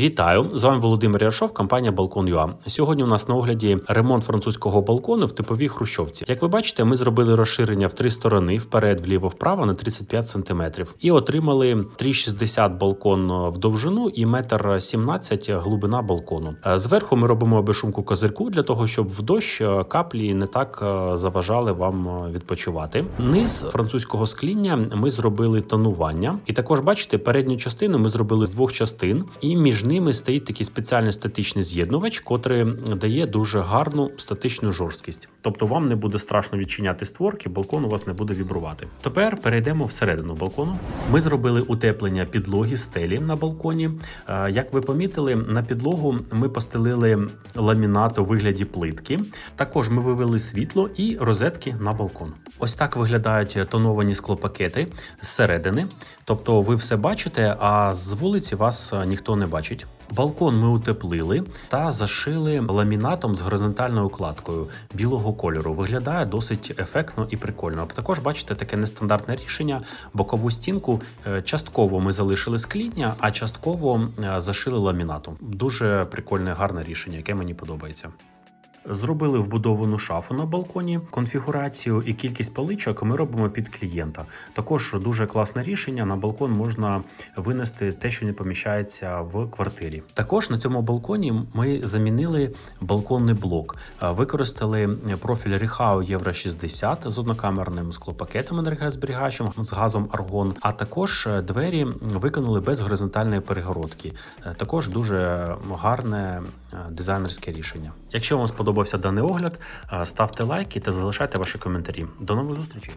Вітаю! З вами Володимир Яшов, компанія Балкон.ua. Сьогодні у нас на огляді ремонт французького балкону в типовій хрущовці. Як ви бачите, ми зробили розширення в три сторони: вперед, вліво, вправо на 35 см. І отримали 3,60 балкон в довжину і 1,17 м глибина балкону. Е, Зверху ми робимо безшумку козирку для того, щоб в дощ е, каплі не так е, заважали вам відпочивати. Низ французького скління ми зробили тонування, і також бачите, передню частину ми зробили з двох частин, і між ними стоїть такий спеціальний статичний з'єднувач, котрий дає дуже гарну статичну жорсткість. Тобто вам не буде страшно відчиняти створки, балкон у вас не буде вібрувати. Тепер перейдемо всередину балкону. Ми зробили утеплення підлоги стелі на балконі. Е, Як ви помітили, на підлогу ми постелили ламінат у вигляді плитки. Також ми вивели світло і розетки на балкон. Ось так виглядають тоновані склопакети зсередини. Тобто ви все бачите, а з вулиці вас е, ніхто не бачить. Балкон ми утеплили та зашили ламінатом з горизонтальною кладкою білого кольору. Виглядає досить ефектно і прикольно. Також бачите таке нестандартне рішення. Бокову стінку е, частково ми залишили скління, а частково е, зашили ламінатом. Дуже прикольне, гарне рішення, яке мені подобається. Зробили вбудовану шафу на балконі. Конфігурацію і кількість поличок ми робимо під клієнта. Також дуже класне рішення. На балкон можна винести те, що не поміщається в квартирі. Також на цьому балконі ми замінили балконний блок. Е, Використали профіль Ріхау Євро 60 з однокамерним склопакетом енергозберігачем з газом аргон. А також е, двері виконали без горизонтальної перегородки. Е, Також дуже гарне дизайнерське рішення. Якщо вам сподобався даний огляд, е, ставте лайки та залишайте ваші коментарі. До нових зустрічей!